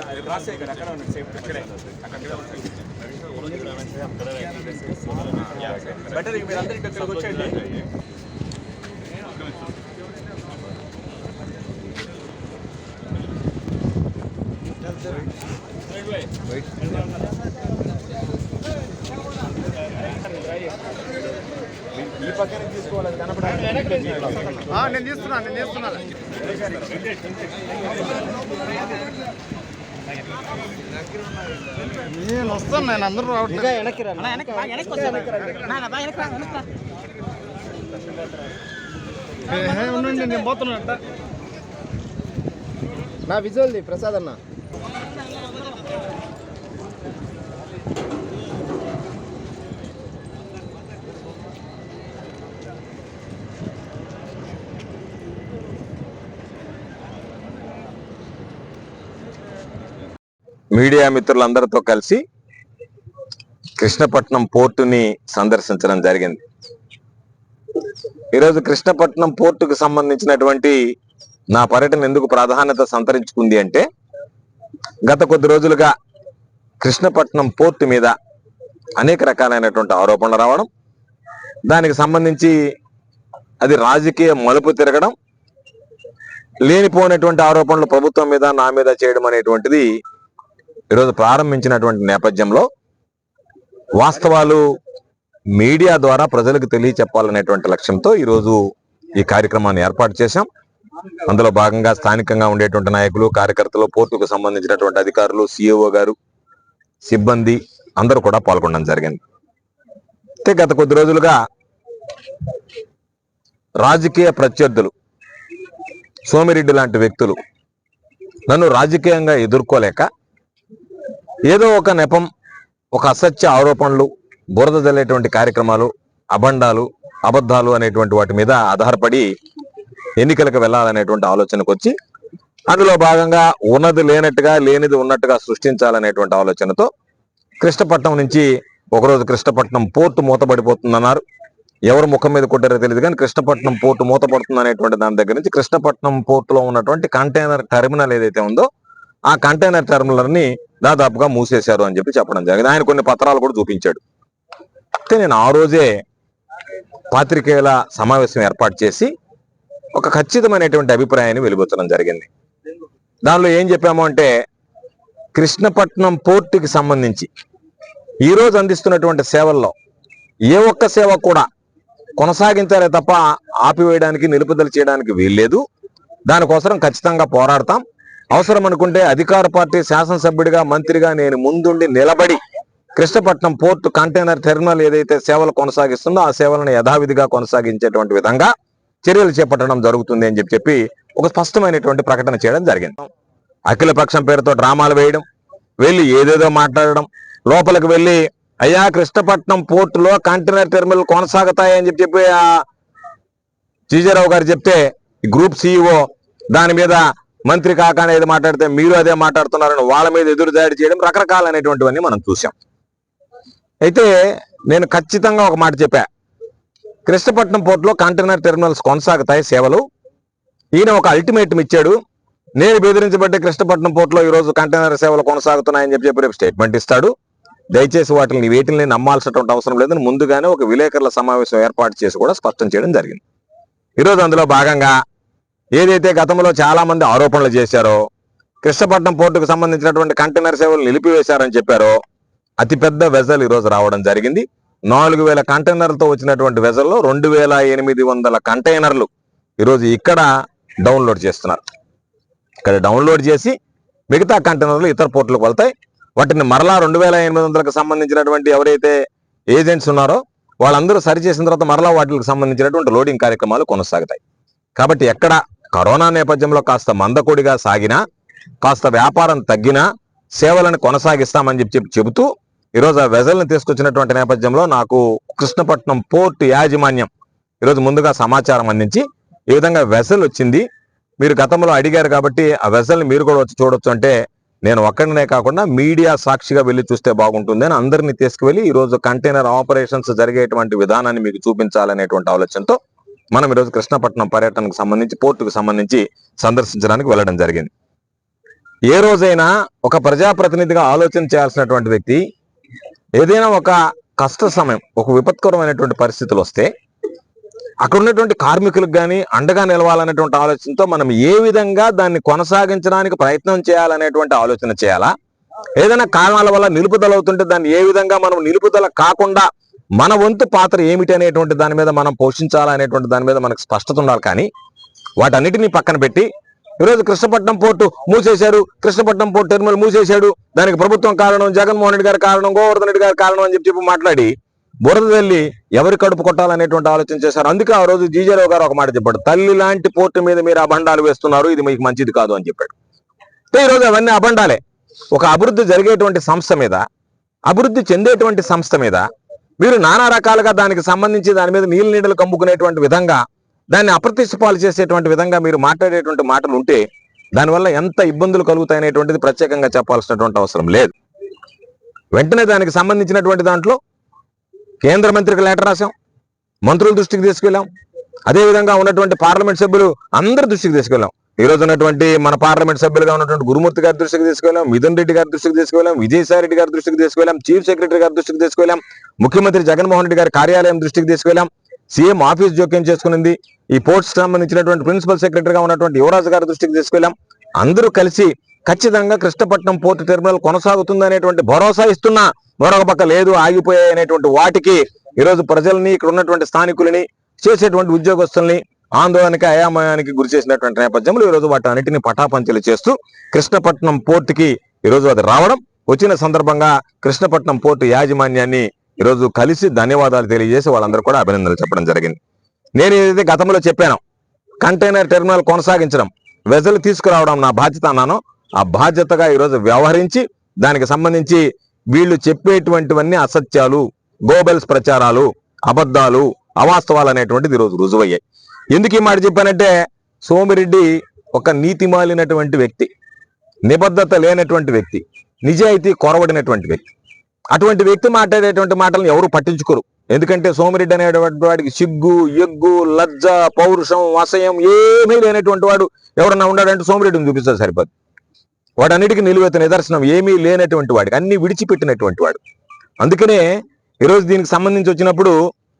అక్కడ సేఫ్ అక్కడ బెటర్ మీరు అందరూ ఇక్కడికి వచ్చేయండి ఈ పక్కన తీసుకోవాలి కనపడాలి నేను తీస్తున్నాను నేను తీస్తున్నాను నేను వస్తాను నేను అందరూ రావట్లేదు. ఏ, ఉండండి నేను పోతున్నాను నా విజువల్ది ప్రసాద్ అన్న. మీడియా మిత్రులందరితో కలిసి కృష్ణపట్నం పోర్టుని సందర్శించడం జరిగింది. ఈరోజు కృష్ణపట్నం పోర్టుకు సంబంధించినటువంటి నా పర్యటన ఎందుకు ప్రాధాన్యత సంతరించుకుంది అంటే గత కొద్ది రోజులుగా కృష్ణపట్నం పోర్టు మీద అనేక రకాలైనటువంటి ఆరోపణలు రావడం దానికి సంబంధించి అది రాజకీయ మలుపు తిరగడం లేనిపోయినటువంటి ఆరోపణలు ప్రభుత్వం మీద నా మీద చేయడం అనేటువంటిది ఈరోజు ప్రారంభించినటువంటి నేపథ్యంలో వాస్తవాలు మీడియా ద్వారా ప్రజలకు తెలియచెప్పాలనేటువంటి లక్ష్యంతో ఈరోజు ఈ కార్యక్రమాన్ని ఏర్పాటు చేశాం. అందులో భాగంగా స్థానికంగా ఉండేటువంటి నాయకులు కార్యకర్తలు పోర్టుకు సంబంధించినటువంటి అధికారులు సిఇఓ గారు సిబ్బంది అందరూ కూడా పాల్గొనడం జరిగింది. అయితే గత కొద్ది రోజులుగా రాజకీయ ప్రత్యర్థులు సోమిరెడ్డి లాంటి వ్యక్తులు నన్ను రాజకీయంగా ఎదుర్కోలేక ఏదో ఒక నెపం ఒక అసత్య ఆరోపణలు బురద జల్లేటువంటి కార్యక్రమాలు అబండాలు అబద్ధాలు అనేటువంటి వాటి మీద ఆధారపడి ఎన్నికలకు వెళ్ళాలనేటువంటి ఆలోచనకు వచ్చి అందులో భాగంగా ఉన్నది లేనట్టుగా లేనిది ఉన్నట్టుగా సృష్టించాలనేటువంటి ఆలోచనతో కృష్ణపట్నం నుంచి ఒకరోజు కృష్ణపట్నం పోర్టు మూతపడిపోతుందన్నారు. ఎవరు ముఖం మీద కొట్టారో తెలియదు కానీ కృష్ణపట్నం పోర్టు మూతపడుతుంది అనేటువంటి దాని దగ్గర నుంచి కృష్ణపట్నం పోర్టులో ఉన్నటువంటి కంటైనర్ టెర్మినల్ ఏదైతే ఉందో ఆ కంటైనర్ టెర్మినల్ని దాదాపుగా మూసేశారు అని చెప్పి చెప్పడం జరిగింది. ఆయన కొన్ని పత్రాలు కూడా చూపించాడు. అయితే నేను ఆ రోజే పాత్రికేయుల సమావేశం ఏర్పాటు చేసి ఒక ఖచ్చితమైనటువంటి అభిప్రాయాన్ని వెలిబుచ్చడం జరిగింది. దానిలో ఏం చెప్పాము అంటే కృష్ణపట్నం పోర్టుకి సంబంధించి ఈ రోజు అందిస్తున్నటువంటి సేవల్లో ఏ ఒక్క సేవ కూడా కొనసాగించాలే తప్ప ఆపివేయడానికి నిలుపుదల చేయడానికి వీల్లేదు. దానికోసం ఖచ్చితంగా పోరాడతాం. అవసరం అనుకుంటే అధికార పార్టీ శాసనసభ్యుడిగా మంత్రిగా నేను ముందుండి నిలబడి కృష్ణపట్నం పోర్టు కంటైనర్ టెర్మినల్ ఏదైతే సేవలు కొనసాగిస్తుందో ఆ సేవలను యథావిధిగా కొనసాగించేటువంటి విధంగా చర్యలు చేపట్టడం జరుగుతుంది అని చెప్పి చెప్పి ఒక స్పష్టమైనటువంటి ప్రకటన చేయడం జరిగింది. అఖిలపక్షం పేరుతో డ్రామాలు వేయడం వెళ్ళి ఏదేదో మాట్లాడడం లోపలికి వెళ్ళి అయ్యా కృష్ణపట్నం పోర్టులో కంటైనర్ టెర్మినల్ కొనసాగుతాయని చెప్పి చెప్పి ఆ జీజారావు గారు చెప్తే గ్రూప్ సిఇఓ దాని మీద మంత్రి కాక అనేది మాట్లాడితే మీరు అదే మాట్లాడుతున్నారని వాళ్ళ మీద ఎదురు దాడి చేయడం రకరకాలైనటువంటివన్నీ మనం చూసాం అయితే నేను ఖచ్చితంగా ఒక మాట చెప్పా. కృష్ణపట్నం పోర్టులో కంటైనర్ టెర్మినల్స్ కొనసాగుతాయి సేవలు. ఈయన ఒక అల్టిమేటం ఇచ్చాడు. నేను బెదిరించబడ్డే కృష్ణపట్నం పోర్టులో ఈరోజు కంటైనర్ సేవలు కొనసాగుతున్నాయని చెప్పి చెప్పి రేపు స్టేట్మెంట్ ఇస్తాడు. దయచేసి వాటిని వీటిని నమ్మాల్సినటువంటి అవసరం లేదని ముందుగానే ఒక విలేకరుల సమావేశం ఏర్పాటు చేసి కూడా స్పష్టం చేయడం జరిగింది. ఈరోజు అందులో భాగంగా ఏదైతే గతంలో చాలామంది ఆరోపణలు చేశారో కృష్ణపట్నం పోర్టుకు సంబంధించినటువంటి కంటైనర్ సేవలు నిలిపివేశారని చెప్పారో అతిపెద్ద వెజల్ ఈరోజు రావడం జరిగింది. నాలుగు వేల కంటైనర్లతో వచ్చినటువంటి వెజల్లో రెండు వేల ఎనిమిది వందల కంటైనర్లు ఈరోజు ఇక్కడ డౌన్లోడ్ చేస్తున్నారు. ఇక్కడ డౌన్లోడ్ చేసి మిగతా కంటైనర్లు ఇతర పోర్టులకు వెళ్తాయి. వాటిని మరలా రెండు వేల ఎనిమిది వందలకు సంబంధించినటువంటి ఎవరైతే ఏజెంట్స్ ఉన్నారో వాళ్ళందరూ సరిచేసిన తర్వాత మరలా వాటికి సంబంధించినటువంటి లోడింగ్ కార్యక్రమాలు కొనసాగుతాయి. కాబట్టి ఎక్కడ కరోనా నేపథ్యంలో కాస్త మందకొడిగా సాగినా కాస్త వ్యాపారం తగ్గినా సేవలను కొనసాగిస్తామని చెప్పి చెబుతూ ఈరోజు ఆ వెజల్ని తీసుకొచ్చినటువంటి నేపథ్యంలో నాకు కృష్ణపట్నం పోర్ట్ యాజమాన్యం ఈరోజు ముందుగా సమాచారం అందించి ఈ విధంగా వెసల్ వచ్చింది. మీరు గతంలో అడిగారు కాబట్టి ఆ వెసల్ని మీరు కూడా వచ్చి చూడొచ్చు అంటే నేను ఒక్కడినే కాకుండా మీడియా సాక్షిగా వెళ్ళి చూస్తే బాగుంటుంది అని అందరినీ తీసుకువెళ్ళి ఈ రోజు కంటైనర్ ఆపరేషన్స్ జరిగేటువంటి విధానాన్ని మీకు చూపించాలనేటువంటి ఆలోచనతో మనం ఈరోజు కృష్ణపట్నం పర్యటనకు సంబంధించి పోర్టుకు సంబంధించి సందర్శించడానికి వెళ్ళడం జరిగింది. ఏ రోజైనా ఒక ప్రజాప్రతినిధిగా ఆలోచన చేయాల్సినటువంటి వ్యక్తి ఏదైనా ఒక కష్ట సమయం ఒక విపత్కరమైనటువంటి పరిస్థితులు వస్తే అక్కడ ఉన్నటువంటి కార్మికులకు కానీ అండగా నిలవాలనేటువంటి ఆలోచనతో మనం ఏ విధంగా దాన్ని కొనసాగించడానికి ప్రయత్నం చేయాలనేటువంటి ఆలోచన చేయాలా? ఏదైనా కారణాల వల్ల నిలుపుదల అవుతుంటే దాన్ని ఏ విధంగా మనం నిలుపుదల కాకుండా మన వంతు పాత్ర ఏమిటి అనేటువంటి దాని మీద మనం పోషించాలనేటువంటి దాని మీద మనకు స్పష్టత ఉండాలి. కానీ వాటన్నిటిని పక్కన పెట్టి ఈరోజు కృష్ణపట్నం పోర్టు మూసేశారు. కృష్ణపట్నం పోర్టు టెర్మినల్ మూసేశాడు. దానికి ప్రభుత్వం కారణం జగన్మోహన్ రెడ్డి గారి కారణం గోవర్ధన్ రెడ్డి గారి కారణం అని చెప్పి మాట్లాడి బురద తల్లి ఎవరి కడుపు కొట్టాలనేటువంటి ఆలోచన చేశారు. అందుకే ఆ రోజు జీజేరావు గారు ఒక మాట చెప్పాడు. తల్లి లాంటి పోర్టు మీద మీరు అబండాలు వేస్తున్నారు. ఇది మీకు మంచిది కాదు అని చెప్పాడు. ఈ రోజు అవన్నీ అబండాలే. ఒక అభివృద్ధి జరిగేటువంటి సంస్థ మీద అభివృద్ధి చెందేటువంటి సంస్థ మీద మీరు నానా రకాలుగా దానికి సంబంధించి దాని మీద నీళ్ళు నీడలు కమ్ముకునేటువంటి విధంగా దాన్ని అప్రతిష్టపాలు చేసేటువంటి విధంగా మీరు మాట్లాడేటువంటి మాటలు ఉంటే దానివల్ల ఎంత ఇబ్బందులు కలుగుతాయనేటువంటిది ప్రత్యేకంగా చెప్పాల్సినటువంటి అవసరం లేదు. వెంటనే దానికి సంబంధించినటువంటి దాంట్లో కేంద్ర మంత్రికి లెటర్ రాశాం మంత్రుల దృష్టికి తీసుకెళ్ళాం. అదేవిధంగా ఉన్నటువంటి పార్లమెంట్ సభ్యులు అందరి దృష్టికి తీసుకెళ్ళాం. ఈ రోజు ఉన్నటువంటి మన పార్లమెంట్ సభ్యులుగా ఉన్నటువంటి గురుమూర్తి గారి దృష్టికి తీసుకెళ్ళాం మిథున్ రెడ్డి గారి దృష్టికి తీసుకెళ్ళాం విజయసాయి రెడ్డి గారి దృష్టికి తీసుకెళ్ళాం చీఫ్ సెక్రటరీ గారి దృష్టికి తీసుకెళ్ళాం ముఖ్యమంత్రి జగన్మోహన్ రెడ్డి గారి కార్యాలయం దృష్టికి తీసుకెళ్ళాం సీఎం ఆఫీస్ జోక్యం చేసుకునింది ఈ పోర్ట్స్ సంబంధించినటువంటి ప్రిన్సిపల్ సెక్రటరీగా ఉన్నటువంటి యువరాజు గారి దృష్టికి తీసుకెళ్ళాం అందరూ కలిసి ఖచ్చితంగా కృష్ణపట్నం పోర్టు టెర్మినల్ కొనసాగుతుంది అనేటువంటి భరోసా ఇస్తున్నా మరొక పక్క లేదు ఆగిపోయాయి అనేటువంటి వాటికి ఈరోజు ప్రజల్ని ఇక్కడ ఉన్నటువంటి స్థానికులని చేసేటువంటి ఉద్యోగస్తుల్ని ఆందోళనకి అయామయానికి గురి చేసినటువంటి నేపథ్యంలో ఈరోజు వాటి అన్నిటిని పటాపంచలు చేస్తూ కృష్ణపట్నం పోర్టుకి ఈరోజు అది రావడం. వచ్చిన సందర్భంగా కృష్ణపట్నం పోర్టు యాజమాన్యాన్ని ఈరోజు కలిసి ధన్యవాదాలు తెలియజేసి వాళ్ళందరూ కూడా అభినందనలు చెప్పడం జరిగింది. నేను ఏదైతే గతంలో చెప్పాను కంటైనర్ టెర్మినల్ కొనసాగించడం వెజలు తీసుకురావడం నా బాధ్యత అన్నాను ఆ బాధ్యతగా ఈరోజు వ్యవహరించి దానికి సంబంధించి వీళ్ళు చెప్పేటువంటివన్నీ అసత్యాలు గోబెల్స్ ప్రచారాలు అబద్ధాలు అవాస్తవాలు అనేటువంటిది ఈరోజు రుజువయ్యాయి. ఎందుకు ఈ మాట చెప్పానంటే సోమిరెడ్డి ఒక నీతి మాలినటువంటి వ్యక్తి నిబద్ధత లేనటువంటి వ్యక్తి నిజాయితీ కొరవడినటువంటి వ్యక్తి. అటువంటి వ్యక్తి మాట్లాడేటువంటి మాటలను ఎవరు పట్టించుకోరు. ఎందుకంటే సోమిరెడ్డి అనేటువంటి వాడికి సిగ్గు ఎగ్గు లజ్జ పౌరుషం అసయం ఏమీ లేనటువంటి వాడు ఎవరన్నా ఉన్నాడంటే సోమిరెడ్డిని చూపిస్తారు సరిపోదు. వాడన్నిటికీ నిలువెత్త నిదర్శనం ఏమీ లేనటువంటి వాడికి అన్ని విడిచిపెట్టినటువంటి వాడు. అందుకనే ఈరోజు దీనికి సంబంధించి వచ్చినప్పుడు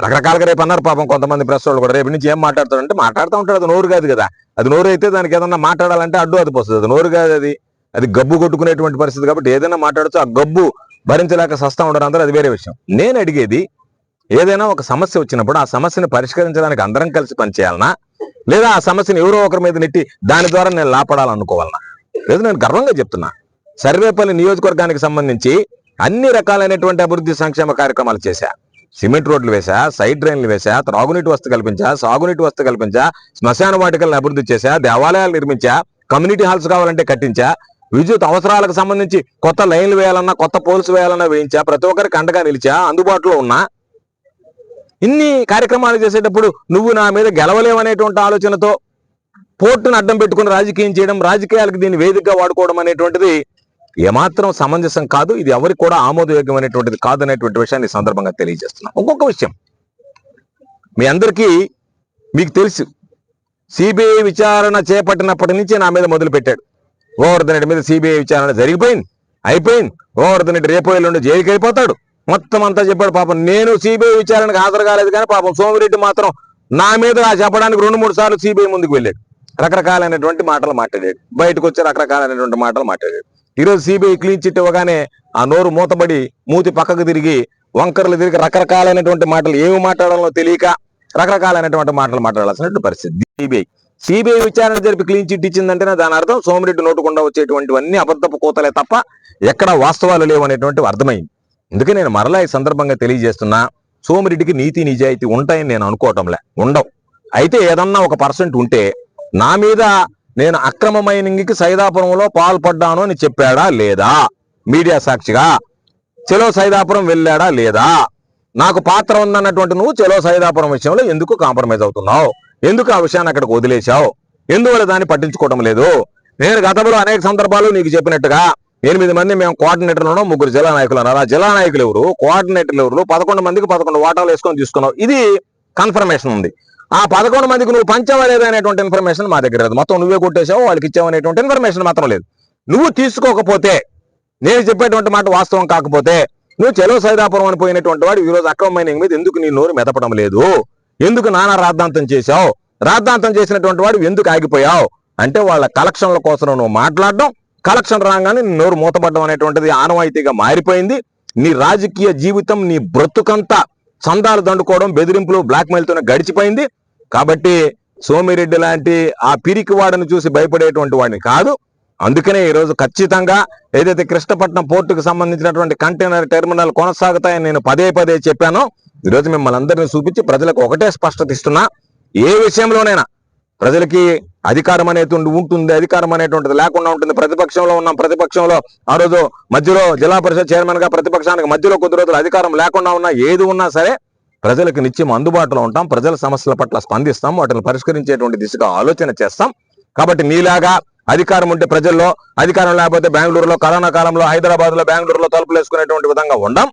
రకరకాలుగా రేపు అన్నారు పాపం కొంతమంది ప్రెస్ వాళ్ళు కూడా. రేపు నుంచి ఏం మాట్లాడతారంటే మాట్లాడుతూ ఉంటాడు. అది నోరు కాదు కదా. అది నోరు అయితే దానికి ఏదన్నా మాట్లాడాలంటే అడ్డు అది పోస్తుంది. అది నోరు కాదు అది. అది గబ్బు కొట్టుకునేటువంటి పరిస్థితి కాబట్టి ఏదైనా మాట్లాడచ్చు. ఆ గబ్బు భరించలేక సస్తా ఉండరు అందరూ అది వేరే విషయం. నేను అడిగేది ఏదైనా ఒక సమస్య వచ్చినప్పుడు ఆ సమస్యను పరిష్కరించడానికి అందరం కలిసి పనిచేయాలనా? లేదా ఆ సమస్యను ఎవరో ఒకరి మీద నెట్టి దాని ద్వారా నేను లాపడాలనుకోవాలనా? లేదు నేను గర్వంగా చెప్తున్నా. సర్వేపల్లి నియోజకవర్గానికి సంబంధించి అన్ని రకాలైనటువంటి అభివృద్ధి సంక్షేమ కార్యక్రమాలు చేశా. సిమెంట్ రోడ్లు వేశా సైడ్ డ్రైన్లు వేశా త్రాగునీటి వస్తు కల్పించా సాగునీటి వస్తు కల్పించా శ్మశాన వాటికలను అభివృద్ధి చేశా దేవాలయాలు నిర్మించా కమ్యూనిటీ హాల్స్ కావాలంటే కట్టించా విద్యుత్ అవసరాలకు సంబంధించి కొత్త లైన్లు వేయాలన్నా కొత్త పోల్స్ వేయాలన్నా వేయించా ప్రతి ఒక్కరికి అండగా నిలిచా అందుబాటులో ఉన్నా. ఇన్ని కార్యక్రమాలు చేసేటప్పుడు నువ్వు నా మీద గెలవలేవనేటువంటి ఆలోచనతో పోర్టును అడ్డం పెట్టుకుని రాజకీయం చేయడం రాజకీయాలకు దీన్ని వేదికగా వాడుకోవడం అనేటువంటిది ఏమాత్రం సమంజసం కాదు ఇది ఎవరికి కూడా ఆమోదయోగ్యమైనటువంటిది కాదు అనేటువంటి విషయాన్ని సందర్భంగా తెలియజేస్తున్నాను ఇంకొక విషయం. మీ అందరికీ మీకు తెలుసు సిబిఐ విచారణ చేపట్టినప్పటి నుంచి నా మీద మొదలు పెట్టాడు గోవర్ధన్ రెడ్డి మీద సిబిఐ విచారణ జరిగిపోయింది అయిపోయింది. గోవర్ధన్ రెడ్డి రేపు ఎల్లుండి జైలుకి అయిపోతాడు మొత్తం అంతా చెప్పాడు పాపం. నేను సిబిఐ విచారణకు హాజరు కాలేదు కానీ పాపం సోమిరెడ్డి మాత్రం నా మీద చెప్పడానికి రెండు మూడు సార్లు సిబిఐ ముందుకు వెళ్ళాడు. రకరకాలైనటువంటి మాటలు మాట్లాడాడు. బయటకు వచ్చి రకరకాలైనటువంటి మాటలు మాట్లాడాడు. ఈరోజు సిబిఐ క్లీన్ చిట్ ఇవ్వగానే ఆ నోరు మూతబడి మూతి పక్కకు తిరిగి వంకరలు తిరిగి రకరకాలైనటువంటి మాటలు ఏమి మాట్లాడాలో తెలియక రకరకాలైనటువంటి మాటలు మాట్లాడాల్సినటువంటి పరిస్థితి. సిబిఐ. సిబిఐ విచారణ జరిపి క్లీన్ చిట్ ఇచ్చిందంటేనే దాని అర్థం సోమిరెడ్డి నోటుకుండా వచ్చేటువంటివన్నీ అబద్ధపు కోతలే తప్ప ఎక్కడ వాస్తవాలు లేవు అనేటువంటివి అర్థమైంది. అందుకే నేను మరలా ఈ సందర్భంగా తెలియజేస్తున్నా సోమిరెడ్డికి నీతి నిజాయితీ ఉంటాయని నేను అనుకోవటంలే ఉండవు. అయితే ఏదన్నా ఒక పర్సెంట్ ఉంటే నా మీద నేను అక్రమ మైనింగ్కి సైదాపురంలో పాల్పడ్డాను అని చెప్పాడా లేదా? మీడియా సాక్షిగా. చెలో సైదాపురం వెళ్ళాడా లేదా? నాకు పాత్ర ఉందన్నటువంటి నువ్వు చెలో సైదాపురం విషయంలో ఎందుకు కాంప్రమైజ్ అవుతున్నావు? ఎందుకు ఆ విషయాన్ని అక్కడికి వదిలేశావు? ఎందువల్ల దాన్ని పట్టించుకోవడం లేదు? నేను గతంలో అనేక సందర్భాలు నీకు చెప్పినట్టుగా ఎనిమిది మంది మేము కోఆర్డినేటర్లు ఉన్నాం ముగ్గురు జిల్లా నాయకులు ఉన్నారు ఆ జిల్లా నాయకులు ఎవరు? కోఆర్డినేటర్లు ఎవరు? పదకొండు మందికి పదకొండు వాటాలు వేసుకొని తీసుకున్నావు. ఇది కన్ఫర్మేషన్ ఉంది. ఆ పదకొండు మందికి నువ్వు పంచవలేదు అనేటువంటి ఇన్ఫర్మేషన్ మా దగ్గర లేదు. మొత్తం నువ్వే కొట్టేశావు వాళ్ళకి ఇచ్చావు అనేటువంటి ఇన్ఫర్మేషన్ మాత్రం లేదు. నువ్వు తీసుకోకపోతే నేను చెప్పేటువంటి మాట వాస్తవం కాకపోతే నువ్వు చెలో సైదాపురం అని పోయినటువంటి వాడు ఈరోజు రోజు అక్రమ మైనింగ్ మీద ఎందుకు నీ నోరు మెదపడం లేదు? ఎందుకు నానా రాద్ధాంతం చేశావు? రాద్ధాంతం చేసినటువంటి వాడు ఎందుకు ఆగిపోయావు? అంటే వాళ్ళ కలెక్షన్ల కోసం నువ్వు మాట్లాడడం కలెక్షన్ రాగానే నీ నోరు మూతపడడం అనేటువంటిది ఆనవాయితీగా మారిపోయింది. నీ రాజకీయ జీవితం నీ బ్రతుకంతా చందాలు దండుకోవడం బెదిరింపులు బ్లాక్ తోనే గడిచిపోయింది. కాబట్టి సోమిరెడ్డి లాంటి ఆ పిరికి వాడిని చూసి భయపడేటువంటి వాడిని కాదు. అందుకనే ఈ రోజు ఖచ్చితంగా ఏదైతే కృష్ణపట్నం పోర్టుకు సంబంధించినటువంటి కంటైనర్ టెర్మినల్ కొనసాగుతాయని నేను పదే పదే చెప్పాను. ఈ రోజు మిమ్మల్ని అందరినీ చూపించి ప్రజలకు ఒకటే స్పష్టత ఇస్తున్నా. ఏ విషయంలోనైనా ప్రజలకి అధికారం అనేది ఉంటుంది అధికారం అనేటువంటిది లేకుండా ఉంటుంది. ప్రతిపక్షంలో ఉన్నాం ప్రతిపక్షంలో ఆ రోజు మధ్యలో జిల్లా పరిషత్ చైర్మన్గా ప్రతిపక్షానికి మధ్యలో కొద్ది రోజులు అధికారం లేకుండా ఉన్నా ఏది ఉన్నా సరే ప్రజలకు నిత్యం అందుబాటులో ఉంటాం ప్రజల సమస్యల పట్ల స్పందిస్తాం వాటిని పరిష్కరించేటువంటి దిశగా ఆలోచన చేస్తాం. కాబట్టి నీలాగా అధికారం ఉంటే ప్రజల్లో అధికారం లేకపోతే బెంగళూరులో కరోనా కాలంలో హైదరాబాద్లో బెంగళూరులో తలుపులు వేసుకునేటువంటి విధంగా ఉండం.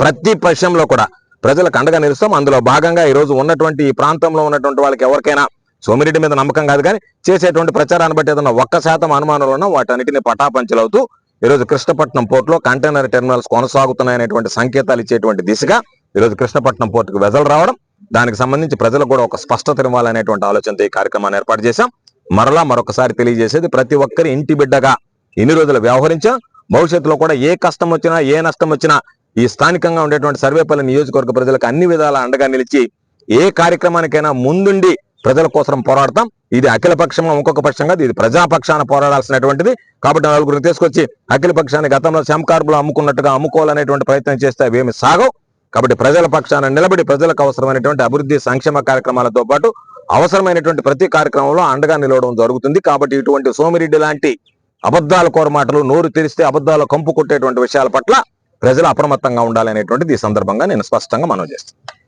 ప్రతి పక్షంలో కూడా ప్రజలకు అండగా నిలుస్తాం. అందులో భాగంగా ఈరోజు ఉన్నటువంటి ఈ ప్రాంతంలో ఉన్నటువంటి వాళ్ళకి ఎవరికైనా సోమిరెడ్డి మీద నమ్మకం కాదు కానీ చేసేటువంటి ప్రచారాన్ని బట్టి ఏదైనా ఒక్క శాతం అనుమానాలు ఉన్నా వాటన్నిటిని పటాపంచలవుతూ ఈ రోజు కృష్ణపట్నం పోర్టులో కంటైనర్ టెర్మినల్స్ కొనసాగుతున్నాయనేటువంటి సంకేతాలు ఇచ్చేటువంటి దిశగా ఈ రోజు కృష్ణపట్నం పోర్టుకు వెదలు రావడం దానికి సంబంధించి ప్రజలకు కూడా ఒక స్పష్టత ఇవ్వాలనేటువంటి ఆలోచనతో ఈ కార్యక్రమాన్ని ఏర్పాటు చేశాం. మరలా మరొకసారి తెలియజేసేది ప్రతి ఒక్కరి ఇంటి బిడ్డగా ఇన్ని రోజులు వ్యవహరించాం. భవిష్యత్తులో కూడా ఏ కష్టం వచ్చినా ఏ నష్టం వచ్చినా ఈ స్థానికంగా ఉండేటువంటి సర్వేపల్లి నియోజకవర్గ ప్రజలకు అన్ని విధాల అండగా నిలిచి ఏ కార్యక్రమానికైనా ముందుండి ప్రజల కోసం పోరాడతాం. ఇది అఖిల పక్షంగా ఇంకొక పక్షంగా ఇది ప్రజాపక్షాన పోరాడాల్సినటువంటిది. కాబట్టి నలుగురిని తీసుకొచ్చి అఖిల పక్షాన్ని గతంలో శంకార్బులు అమ్ముకున్నట్టుగా అమ్ముకోవాలనేటువంటి ప్రయత్నం చేస్తే అవేమి సాగవు. కాబట్టి ప్రజల పక్షాన నిలబడి ప్రజలకు అవసరమైనటువంటి అభివృద్ధి సంక్షేమ కార్యక్రమాలతో పాటు అవసరమైనటువంటి ప్రతి కార్యక్రమంలో అండగా నిలవడం జరుగుతుంది. కాబట్టి ఇటువంటి సోమిరెడ్డి లాంటి అబద్ధాల కోరమాటలు నోరు తెరిస్తే అబద్ధాలు కంపు కొట్టేటువంటి విషయాల పట్ల ప్రజలు అప్రమత్తంగా ఉండాలనేటువంటిది ఈ సందర్భంగా నేను స్పష్టంగా మనం చేస్తాను